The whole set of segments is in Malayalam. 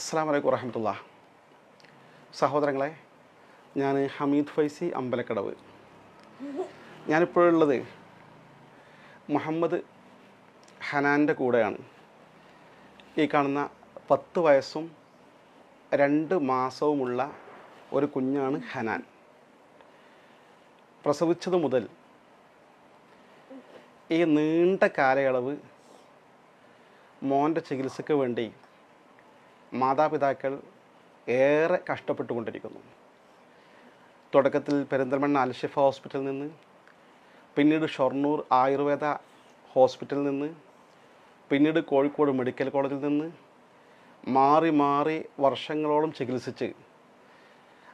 അസ്സാം വലൈക്കും വറഹമത്തുള്ള. സഹോദരങ്ങളെ ഞാൻ ഹമീദ് ഫൈസി അമ്പലക്കടവ്. ഞാനിപ്പോഴുള്ളത് മുഹമ്മദ് ഹനാന്റെ കൂടെയാണ്. ഈ കാണുന്ന പത്ത് വയസ്സും രണ്ട് മാസവുമുള്ള ഒരു കുഞ്ഞാണ് ഹനാൻ. പ്രസവിച്ചത് മുതൽ ഈ നീണ്ട കാലയളവ് മോന്റെ ചികിത്സയ്ക്ക് വേണ്ടി മാതാപിതാക്കൾ ഏറെ കഷ്ടപ്പെട്ടുകൊണ്ടിരിക്കുന്നു. തുടക്കത്തിൽ പെരിന്തൽമണ്ണ അൽഷിഫ ഹോസ്പിറ്റലിൽ നിന്ന് പിന്നീട് ഷൊർണൂർ ആയുർവേദ ഹോസ്പിറ്റലിൽ നിന്ന് പിന്നീട് കോഴിക്കോട് മെഡിക്കൽ കോളേജിൽ നിന്ന് മാറി മാറി വർഷങ്ങളോളം ചികിത്സിച്ച്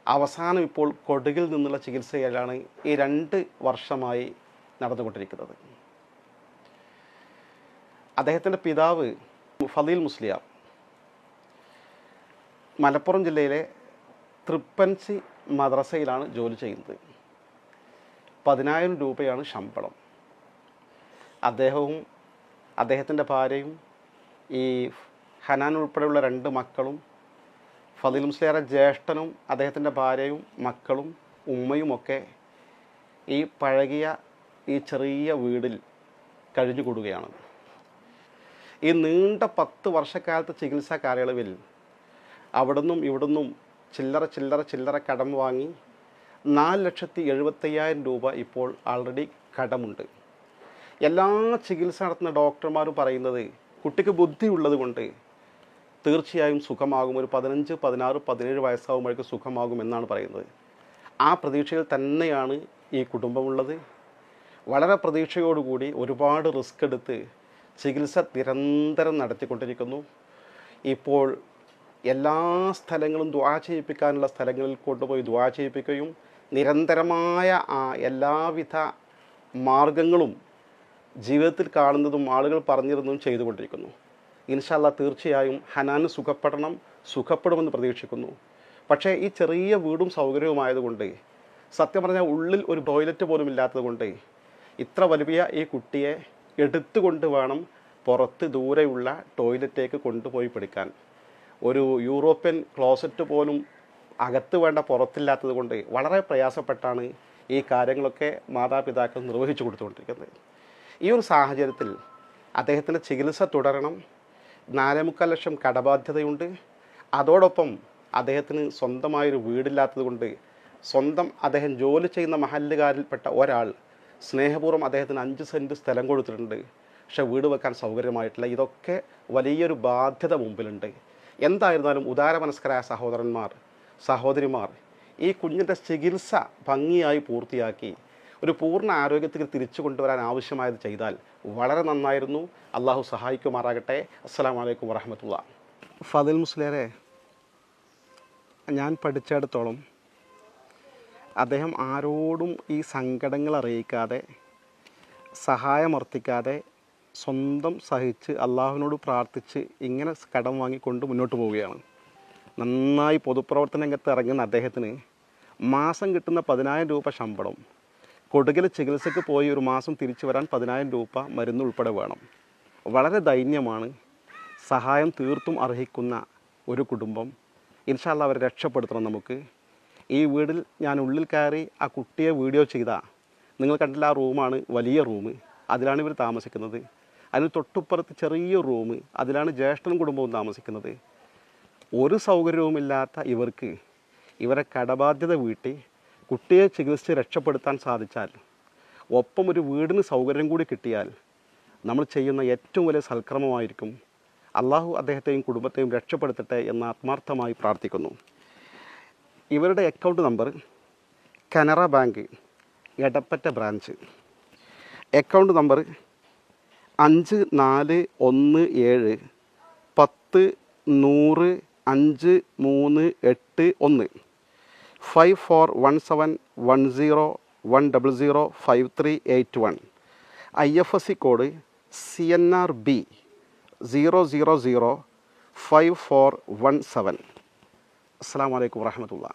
അവസാനം ഇപ്പോൾ കൊടുകിൽ നിന്നുള്ള ചികിത്സയിലാണ് ഈ രണ്ട് വർഷമായി നടന്നുകൊണ്ടിരിക്കുന്നത്. അദ്ദേഹത്തിന്റെ പിതാവ് ഫലീൽ മുസ്ലിയാർ. മലപ്പുറം ജില്ലയിലെ തൃപ്പൻസി മദ്രസയിലാണ് ജോലി ചെയ്യുന്നത്. പതിനായിരം രൂപയാണ് ശമ്പളം. അദ്ദേഹവും അദ്ദേഹത്തിന്റെ ഭാര്യയും ഈ ഹനാൻ ഉൾപ്പെടെയുള്ള രണ്ട് മക്കളും ഫതിൽ മുസ്ലിയാറെ ജ്യേഷ്ഠനും അദ്ദേഹത്തിന്റെ ഭാര്യയും മക്കളും ഉമ്മയുമൊക്കെ ഈ പഴകിയ ഈ ചെറിയ വീടിൽ കഴിഞ്ഞു കൂടുകയാണ് ഈ നീണ്ട പത്ത് വർഷക്കാലത്തെ ചികിത്സാ കാലയളവിൽ അവിടുന്നും ഇവിടുന്നും ചില്ലറ ചില്ലറ ചില്ലറ കടം വാങ്ങി നാല് ലക്ഷത്തി എഴുപത്തയ്യായിരം രൂപ ഇപ്പോൾ ആൾറെഡി കടമുണ്ട്. എല്ലാ ചികിത്സ നടത്തുന്ന ഡോക്ടർമാർ പറയുന്നത് കുട്ടിക്ക് ബുദ്ധി ഉള്ളത് കൊണ്ട് തീർച്ചയായും സുഖമാകും. ഒരു പതിനഞ്ച് പതിനാറ് പതിനേഴ് വയസ്സാകുമ്പോഴേക്ക് സുഖമാകും എന്നാണ് പറയുന്നത്. ആ പ്രതീക്ഷയിൽ തന്നെയാണ് ഈ കുടുംബമുള്ളത്. വളരെ പ്രതീക്ഷയോടുകൂടി ഒരുപാട് റിസ്ക് എടുത്ത് ചികിത്സ നിരന്തരം നടത്തിക്കൊണ്ടിരിക്കുന്നു. ഇപ്പോൾ എല്ലാ സ്ഥലങ്ങളും ദ്വാ ചെയ്യിപ്പിക്കാനുള്ള സ്ഥലങ്ങളിൽ കൊണ്ടുപോയി ദ്വാ ചെയ്യിപ്പിക്കുകയും നിരന്തരമായ ആ എല്ലാവിധ മാർഗങ്ങളും ജീവിതത്തിൽ കാണുന്നതും ആളുകൾ പറഞ്ഞിരുന്നതും ചെയ്തുകൊണ്ടിരിക്കുന്നു. ഇൻഷാല്ല തീർച്ചയായും ഹനാന് സുഖപ്പെടണം സുഖപ്പെടുമെന്ന് പ്രതീക്ഷിക്കുന്നു. പക്ഷേ ഈ ചെറിയ വീടും സൗകര്യവുമായതുകൊണ്ട് സത്യം പറഞ്ഞാൽ ഉള്ളിൽ ഒരു ടോയ്ലറ്റ് പോലും ഇല്ലാത്തതുകൊണ്ട് ഇത്ര വലിയ ഈ കുട്ടിയെ എടുത്തുകൊണ്ട് വേണം പുറത്ത് ദൂരെയുള്ള ടോയ്ലറ്റേക്ക് കൊണ്ടുപോയി പിടിക്കാൻ. ഒരു യൂറോപ്യൻ ക്ലോസറ്റ് പോലും അകത്ത് വേണ്ട പുറത്തില്ലാത്തത് കൊണ്ട് വളരെ പ്രയാസപ്പെട്ടാണ് ഈ കാര്യങ്ങളൊക്കെ മാതാപിതാക്കൾ നിർവഹിച്ചു കൊടുത്തുകൊണ്ടിരിക്കുന്നത്. ഈ ഒരു സാഹചര്യത്തിൽ അദ്ദേഹത്തിന്റെ ചികിത്സ തുടരണം. നാലേ മുക്കാൽ ലക്ഷം കടബാധ്യതയുണ്ട്. അതോടൊപ്പം അദ്ദേഹത്തിന് സ്വന്തമായൊരു വീടില്ലാത്തത് കൊണ്ട് സ്വന്തം അദ്ദേഹം ജോലി ചെയ്യുന്ന മഹല്ലുകാരിൽപ്പെട്ട ഒരാൾ സ്നേഹപൂർവം അദ്ദേഹത്തിന് അഞ്ച് സെന്റ് സ്ഥലം കൊടുത്തിട്ടുണ്ട്. പക്ഷേ വീട് വെക്കാൻ സൗകര്യമായിട്ടില്ല. ഇതൊക്കെ വലിയൊരു ബാധ്യത മുമ്പിലുണ്ട്. എന്തായിരുന്നാലും ഉദാരമനസ്കരായ സഹോദരന്മാർ സഹോദരിമാർ ഈ കുഞ്ഞിന്റെ ചികിത്സ ഭംഗിയായി പൂർത്തിയാക്കി ഒരു പൂർണ ആരോഗ്യത്തിൽ തിരിച്ചു കൊണ്ടുവരാൻ ആവശ്യമായത് ചെയ്താൽ വളരെ നന്നായിരുന്നു. അള്ളാഹു സഹായിക്കുമാറാകട്ടെ. അസ്സാം വലൈക്കും വറഹമത്തുള്ള. ഫതിൽ മുസ്ലേറെ ഞാൻ പഠിച്ചിടത്തോളം അദ്ദേഹം ആരോടും ഈ സങ്കടങ്ങൾ അറിയിക്കാതെ സഹായമർത്തിക്കാതെ സ്വന്തം സഹിച്ച് അള്ളാഹുവിനോട് പ്രാർത്ഥിച്ച് ഇങ്ങനെ കടം വാങ്ങിക്കൊണ്ട് മുന്നോട്ട് പോവുകയാണ്. നന്നായി പൊതുപ്രവർത്തന രംഗത്ത് ഇറങ്ങുന്ന അദ്ദേഹത്തിന് മാസം കിട്ടുന്ന പതിനായിരം രൂപ ശമ്പളം. കൊടുകൽ ചികിത്സയ്ക്ക് പോയി ഒരു മാസം തിരിച്ചു വരാൻ പതിനായിരം രൂപ മരുന്ന് ഉൾപ്പെടെ വേണം. വളരെ ദൈന്യമാണ്. സഹായം തീർത്തും അർഹിക്കുന്ന ഒരു കുടുംബം. ഇൻഷാല്ല അവരെ രക്ഷപ്പെടുത്തണം നമുക്ക്. ഈ വീടിൽ ഞാൻ ഉള്ളിൽ കയറി ആ കുട്ടിയെ വീഡിയോ ചെയ്ത. നിങ്ങൾ കണ്ടില്ല ആ റൂമാണ് വലിയ റൂം. അതിലാണ് ഇവർ താമസിക്കുന്നത്. അതിന് തൊട്ടുപ്പുറത്ത് ചെറിയ റൂം അതിലാണ് ജ്യേഷ്ഠനും കുടുംബവും താമസിക്കുന്നത്. ഒരു സൗകര്യവുമില്ലാത്ത ഇവർക്ക് ഇവരെ കടബാധ്യത വീട്ടി കുട്ടിയെ ചികിത്സിച്ച് രക്ഷപ്പെടുത്താൻ സാധിച്ചാൽ ഒപ്പം ഒരു വീടിന് സൗകര്യം കൂടി കിട്ടിയാൽ നമ്മൾ ചെയ്യുന്ന ഏറ്റവും വലിയ സൽക്രമമായിരിക്കും. അള്ളാഹു അദ്ദേഹത്തെയും കുടുംബത്തെയും രക്ഷപ്പെടുത്തട്ടെ എന്ന് ആത്മാർത്ഥമായി പ്രാർത്ഥിക്കുന്നു. ഇവരുടെ account number Canara bank Edappatta branch. Account number അഞ്ച് നാല് ഒന്ന് ഏഴ് പത്ത് നൂറ് അഞ്ച് മൂന്ന് എട്ട് ഒന്ന്. Five four one seven one zero one double zero five three eight one. I F S C code C N R B zero zero zero five four one seven. അസ്സാം വലൈക്കും വാഹമത്തുള്ള